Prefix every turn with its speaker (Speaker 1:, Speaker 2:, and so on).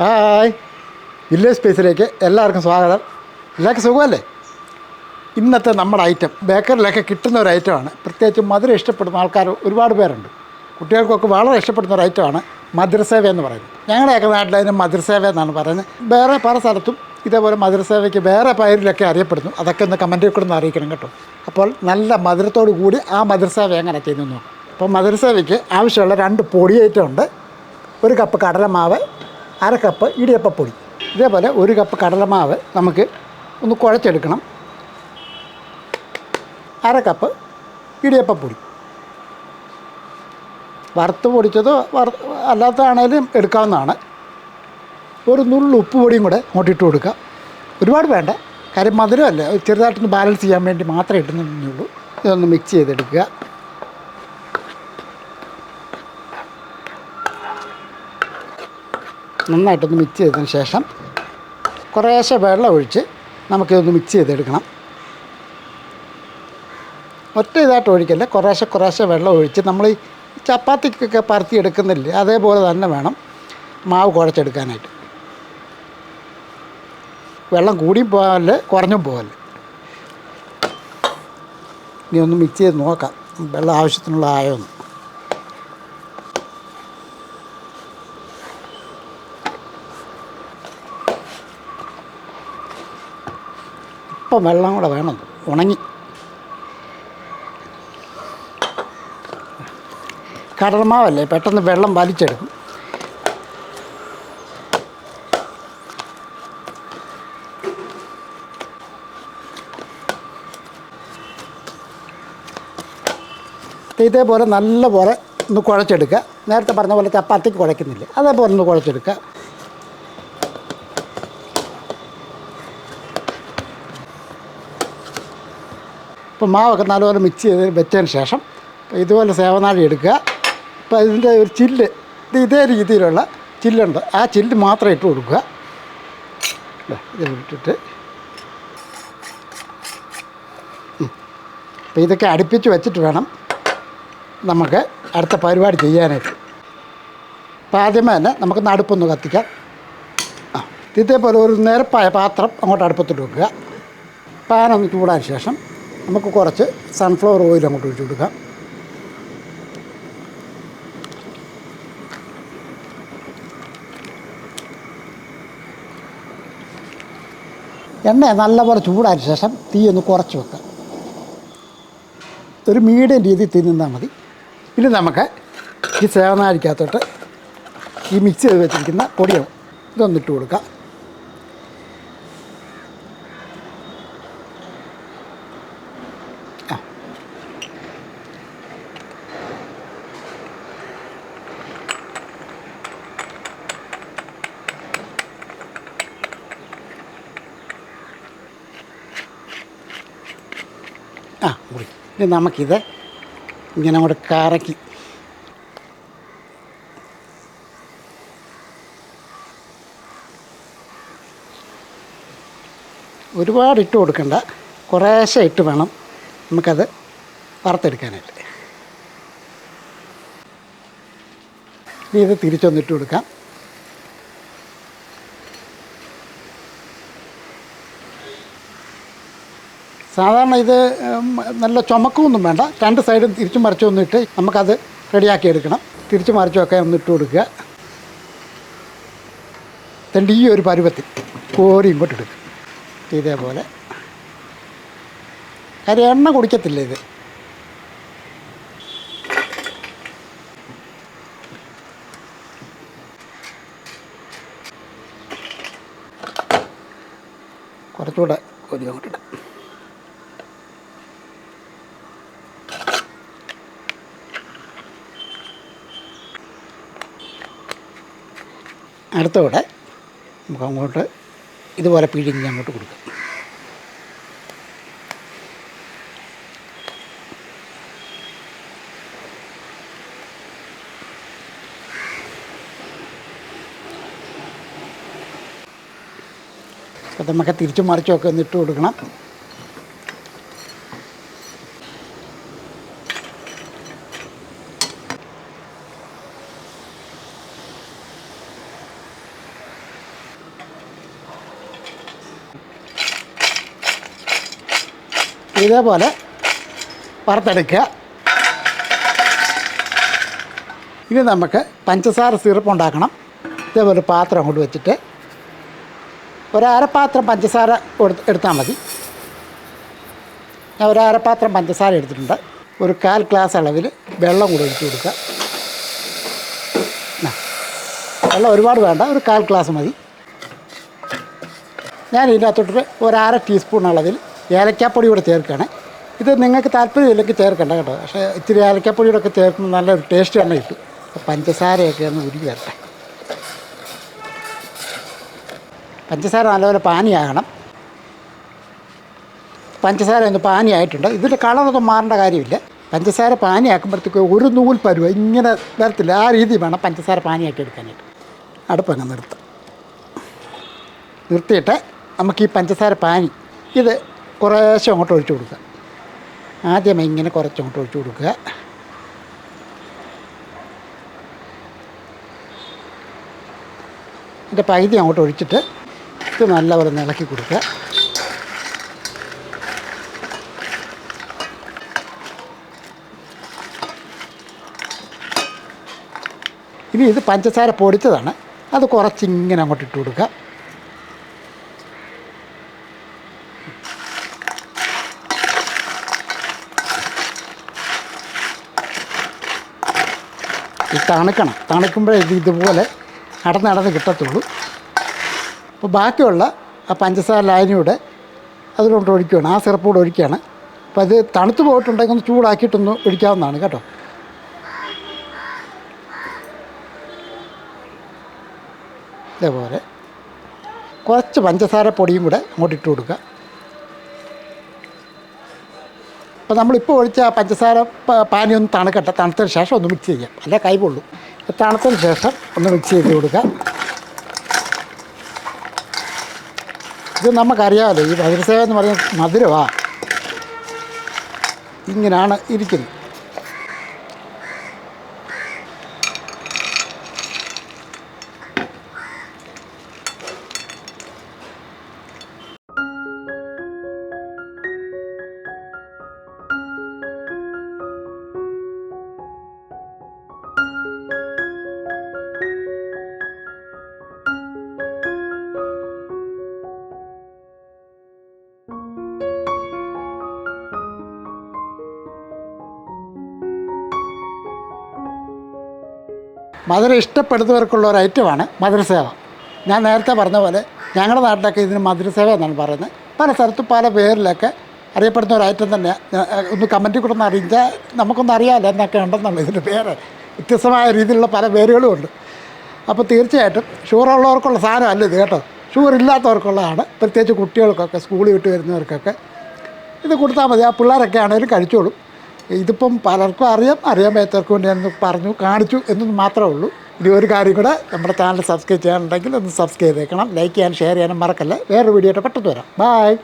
Speaker 1: Hi. Village സ്പേസിലേക്ക് എല്ലാവർക്കും സ്വാഗതം. എല്ലാവർക്കും സുഖമല്ലേ? ഇന്നത്തെ നമ്മുടെ ഐറ്റം ബേക്കറിലൊക്കെ കിട്ടുന്ന ഒരു ഐറ്റമാണ് പ്രത്യേകിച്ച് മധുരം ഇഷ്ടപ്പെടുന്ന ആൾക്കാർ ഒരുപാട് പേരുണ്ട്. കുട്ടികൾക്കൊക്കെ വളരെ ഇഷ്ടപ്പെടുന്ന ഒരു ഐറ്റമാണ് മധുരസേവ എന്ന് പറയുന്നത്. ഞങ്ങളുടെയൊക്കെ നാട്ടിൽ അതിന് മധുരസേവ എന്നാണ് പറയുന്നത്. വേറെ പല സ്ഥലത്തും ഇതേപോലെ മധുരസേവയ്ക്ക് വേറെ പേരിലൊക്കെ അറിയപ്പെടുന്നു. അതൊക്കെ ഒന്ന് കമന്റിൽ കൂടെ ഒന്ന് അറിയിക്കണം കേട്ടോ. അപ്പോൾ നല്ല മധുരത്തോടു കൂടി ആ മധുരസേവ എങ്ങനെ ചെയ്യുന്നു നോക്കാം. അപ്പോൾ മധുരസേവയ്ക്ക് ആവശ്യമുള്ള രണ്ട് പൊടി ഐറ്റം ഉണ്ട്. ഒരു കപ്പ് കടലമാവ് അര കപ്പ് ഇടിയപ്പപ്പൊടി ഇതേപോലെ ഒരു കപ്പ് കടലമാവ് നമുക്ക് ഒന്ന് കുഴച്ചെടുക്കണം. അര കപ്പ് ഇടിയപ്പപ്പൊടി വറുത്ത് പൊടിച്ചതോ വറ അല്ലാത്തതാണേലും എടുക്കാവുന്നതാണ്. ഒരു നുള്ളു ഉപ്പ് പൊടിയും കൂടെ അങ്ങോട്ട് ഇട്ട് കൊടുക്കുക. ഒരുപാട് വേണ്ട. കാര്യം മധുരമല്ല? ചെറുതായിട്ടൊന്ന് ബാലൻസ് ചെയ്യാൻ വേണ്ടി മാത്രമേ ഇട്ടുന്നുള്ളൂ ഇതൊന്ന് മിക്സ് ചെയ്തെടുക്കുക. നന്നായിട്ടൊന്ന് മിക്സ് ചെയ്തതിന് ശേഷം കുറേശ്ശെ വെള്ളം ഒഴിച്ച് നമുക്കിതൊന്ന് മിക്സ് ചെയ്തെടുക്കണം. ഒറ്റ ഇതായിട്ട് ഒഴിക്കല്ല കുറേശ്ശെ കുറേശ്ശെ വെള്ളം ഒഴിച്ച് നമ്മൾ ഈ ചപ്പാത്തിക്കൊക്കെ പരത്തി എടുക്കുന്നില്ലേ അതേപോലെ തന്നെ വേണം മാവ് കുഴച്ചെടുക്കാനായിട്ട്. വെള്ളം കൂടി പോകാൽ കുറഞ്ഞും പോകൽ ഇനി ഒന്ന് മിക്സ് ചെയ്ത് നോക്കാം വെള്ളം ആവശ്യത്തിനുള്ള ആയോന്ന് ഇപ്പം വെള്ളം കൂടെ വേണം. ഉണങ്ങി. കടൽമാവല്ലേ പെട്ടെന്ന് വെള്ളം വലിച്ചെടുക്കും. ഇതേപോലെ നല്ലപോലെ ഒന്ന് കുഴച്ചെടുക്കുക. നേരത്തെ പറഞ്ഞ പോലെ ചപ്പാത്തിക്ക് കുഴയ്ക്കുന്നില്ല. അതേപോലെ ഒന്ന് കുഴച്ചെടുക്കുക. ഇപ്പോൾ മാവൊക്കെ നല്ലപോലെ മിക്സ് ചെയ്ത് വെച്ചതിന് ശേഷം ഇതുപോലെ സേവനാഴി എടുക്കുക. അപ്പോൾ ഇതിന്റെ ഒരു ചില്ല് ഇത് ഇതേ രീതിയിലുള്ള ചില്ലുണ്ട്. ആ ചില്ല് മാത്രം ഇട്ട് കൊടുക്കുക. അല്ലേ ഇത് ഇട്ടിട്ട്. അപ്പോൾ ഇതൊക്കെ അടുപ്പിച്ച് വെച്ചിട്ട് വേണം നമുക്ക് അടുത്ത പരിപാടി ചെയ്യാനായിട്ട്. അപ്പോൾ ആദ്യമേ തന്നെ നമുക്ക് നടുപ്പൊന്ന് കത്തിക്കാം. ആ ഇതേപോലെ ഒരു നിരപ്പായ പാത്രം അങ്ങോട്ട് അടുപ്പത്തിട്ട് വെക്കുക. പാനൊന്ന് ചൂടാൻ ശേഷം നമുക്ക് കുറച്ച് സൺഫ്ലവർ ഓയിൽ അങ്ങോട്ട് ഒഴിച്ചു കൊടുക്കാം. എണ്ണ നല്ലപോലെ ചൂടായ ശേഷം തീ ഒന്ന് കുറച്ച് വെക്കുക. ഒരു മീഡിയം രീതിയിൽ തീ നിന്നാൽ മതി. ഇനി നമുക്ക് ഈ സേവനാരിക്കകത്തോട്ട് ഈ മിക്സ് ചെയ്ത് വെച്ചിരിക്കുന്ന പൊടിയോ ഇതൊന്നിട്ട് കൊടുക്കാം ആ ആ മുറി ഇനി നമുക്കിത് ഇങ്ങനെ അങ്ങോട്ട് കറക്കി. ഒരുപാട് ഇട്ട് കൊടുക്കണ്ട. കുറേശ്ശെ ഇട്ട് വേണം നമുക്കത് വറുത്തെടുക്കാനായിട്ട്. ഇനി ഇത് തിരിച്ചൊന്നിട്ട് കൊടുക്കാം. സാധാരണ ഇത് നല്ല ചുമക്കൊന്നും വേണ്ട. രണ്ട് സൈഡും തിരിച്ചു മറിച്ചും ഒന്നിട്ട് നമുക്കത് റെഡിയാക്കി എടുക്കണം. തിരിച്ചു മറിച്ചൊക്കെ ഒന്ന് ഇട്ട് കൊടുക്കുക. എന്നിട്ട് ഈ ഒരു പരുവത്തിൽ കോരി ഇങ്ങോട്ട് എടുക്കും ഇതേപോലെ. കാര്യം എണ്ണ കുടിക്കത്തില്ല ഇത്? കുറച്ചുകൂടെ കോരി അങ്ങോട്ട് അടുത്തവിടെ നമുക്ക് അങ്ങോട്ട് ഇതുപോലെ പിഴിഞ്ഞ് അങ്ങോട്ട് കൊടുക്കാം. അപ്പം നമുക്ക് തിരിച്ചും മറിച്ചുമൊക്കെ ഒന്ന് ഇട്ട് കൊടുക്കണം. ഇതേപോലെ വറുത്തെടുക്കുക. ഇനി നമുക്ക് പഞ്ചസാര സിറപ്പ് ഉണ്ടാക്കണം. ഇതേപോലെ പാത്രം അങ്ങോട്ട് വെച്ചിട്ട്. ഒരു അരപ്പാത്രം പഞ്ചസാര എടുത്താൽ മതി. ഞാൻ ഒരു അരപ്പാത്രം പഞ്ചസാര എടുത്തിട്ടുണ്ട്. ഒരു കാൽ ഗ്ലാസ് അളവിൽ വെള്ളം കൂടെ ഒഴിച്ച് കൊടുക്കുക. വെള്ളം ഒരുപാട് വേണ്ട ഒരു കാൽ ഗ്ലാസ് മതി. ഞാൻ ഇതിനകത്തോട്ട് ഒരു അര ടീസ്പൂൺ അളവിൽ ഏലക്കാപ്പൊടി കൂടെ ചേർക്കുകയാണ്. ഇത് നിങ്ങൾക്ക് താല്പര്യമില്ലെങ്കിൽ ചേർക്കണ്ട കേട്ടോ. പക്ഷേ ഇത്തിരി ഏലക്കാപ്പൊടിയുടെ ഒക്കെ ചേർക്കുമ്പോൾ നല്ലൊരു ടേസ്റ്റ് തന്നെ കിട്ടും. പഞ്ചസാരയൊക്കെ ഒന്ന് ഉരുകി വരട്ടെ. പഞ്ചസാര നല്ലപോലെ പാനിയാകണം. പഞ്ചസാര ഒന്ന് പാനിയായിട്ടുണ്ട്. ഇതിന്റെ കളറൊന്നും മാറേണ്ട കാര്യമില്ല. പഞ്ചസാര പാനിയാക്കുമ്പോഴത്തേക്ക് ഒരു നൂൽ പരുവ ഇങ്ങനെ വരത്തില്ല. ആ രീതി വേണം പഞ്ചസാര പാനിയാക്കി എടുക്കാനായിട്ട്. അടുപ്പങ്ങ് നിർത്താം. നിർത്തിയിട്ട് നമുക്ക് ഈ പഞ്ചസാര പാനി. ഇത് കുറേശ്ശെ അങ്ങോട്ട് ഒഴിച്ചു കൊടുക്കുക. ആദ്യം ഇങ്ങനെ കുറച്ച് അങ്ങോട്ട് ഒഴിച്ചു കൊടുക്കുക. എന്റെ പകുതി അങ്ങോട്ട് ഒഴിച്ചിട്ട് ഇത് നല്ലപോലെ ഇളക്കി കൊടുക്കുക. ഇനി ഇത് പഞ്ചസാര പൊടിച്ചതാണ്. അത് കുറച്ചിങ്ങനെ അങ്ങോട്ട് ഇട്ട് കൊടുക്കുക. തണുക്കണം. തണുക്കുമ്പോഴേ ഇത് ഇതുപോലെ നടന്ന് നടന്ന് കിട്ടത്തുള്ളൂ. അപ്പോൾ ബാക്കിയുള്ള ആ പഞ്ചസാര ലായനിയുടെ അതിലോട്ട് ഒഴിക്കുകയാണ് ആ സിറപ്പ് കൂടെ ഒഴിക്കുകയാണ്. അപ്പോൾ അത് തണുത്ത് പോയിട്ടുണ്ടെങ്കിൽ ഒന്ന് ചൂടാക്കിയിട്ടൊന്ന് ഒഴിക്കാവുന്നതാണ് കേട്ടോ. ഇതേപോലെ കുറച്ച് പഞ്ചസാര പൊടിയും കൂടെ അങ്ങോട്ട് ഇട്ട് കൊടുക്കുക. അപ്പോൾ നമ്മളിപ്പോൾ ഒഴിച്ച പഞ്ചസാര പാനി ഒന്ന് തണുക്കട്ടെ. തണുത്തതിന് ശേഷം ഒന്ന് മിക്സ് ചെയ്യാം. അല്ല? കൈ പൊള്ളും. തണുത്തതിന് ശേഷം ഒന്ന് മിക്സ് ചെയ്ത് കൊടുക്കുക ഇത് നമുക്കറിയാമല്ലോ ഈ മധുരസേവ എന്ന് പറയുന്നത് മധുരമാണ് ഇങ്ങനെയാണ് ഇരിക്കുന്നത്. മധുരം ഇഷ്ടപ്പെടുന്നവർക്കുള്ള ഒരു ഐറ്റമാണ് മധുരസേവ. ഞാൻ നേരത്തെ പറഞ്ഞ പോലെ ഞങ്ങളുടെ നാട്ടിലൊക്കെ ഇതിന് മധുരസേവ എന്നാണ് പറയുന്നത്. പല സ്ഥലത്തും പല പേരിലൊക്കെ അറിയപ്പെടുന്ന ഒരു ഐറ്റം തന്നെ. ഒന്ന് കമന്റിൽ കൂടെ ഒന്ന് അറിയിച്ചാൽ നമുക്കൊന്ന് അറിയാമല്ലോ എന്നൊക്കെ ഉണ്ടെന്നുള്ള ഇതിന്റെ പേര് വ്യത്യസ്തമായ രീതിയിലുള്ള പല പേരുകളും ഉണ്ട്. അപ്പോൾ തീർച്ചയായിട്ടും ഷുഗറുള്ളവർക്കുള്ള സാധനമല്ല ഇത് കേട്ടോ. ഷുഗർ ഇല്ലാത്തവർക്കുള്ളതാണ്. പ്രത്യേകിച്ച് കുട്ടികൾക്കൊക്കെ സ്കൂളിൽ വിട്ട് വരുന്നവർക്കൊക്കെ ഇത് കൊടുത്താൽ മതി. ആ പിള്ളേരൊക്കെ ആണെങ്കിലും കഴിച്ചോളും. ഇതിപ്പം പലർക്കും അറിയാം അറിയാൻ പറ്റാത്തവർക്ക് വേണ്ടി ഞാൻ പറഞ്ഞു കാണിച്ചു എന്നൊന്ന് മാത്രമേ ഉള്ളൂ. ഇനി ഒരു കാര്യം കൂടെ നമ്മുടെ ചാനൽ സബ്സ്ക്രൈബ് ചെയ്യാനുണ്ടെങ്കിൽ ഒന്ന് സബ്സ്ക്രൈബ് ചെയ്തേക്കണം ലൈക്ക് ചെയ്യാനും ഷെയർ ചെയ്യാനും മറക്കല്ലേ. വേറൊരു വീഡിയോ ആയിട്ട് പെട്ടെന്ന് വരാം. ബായ്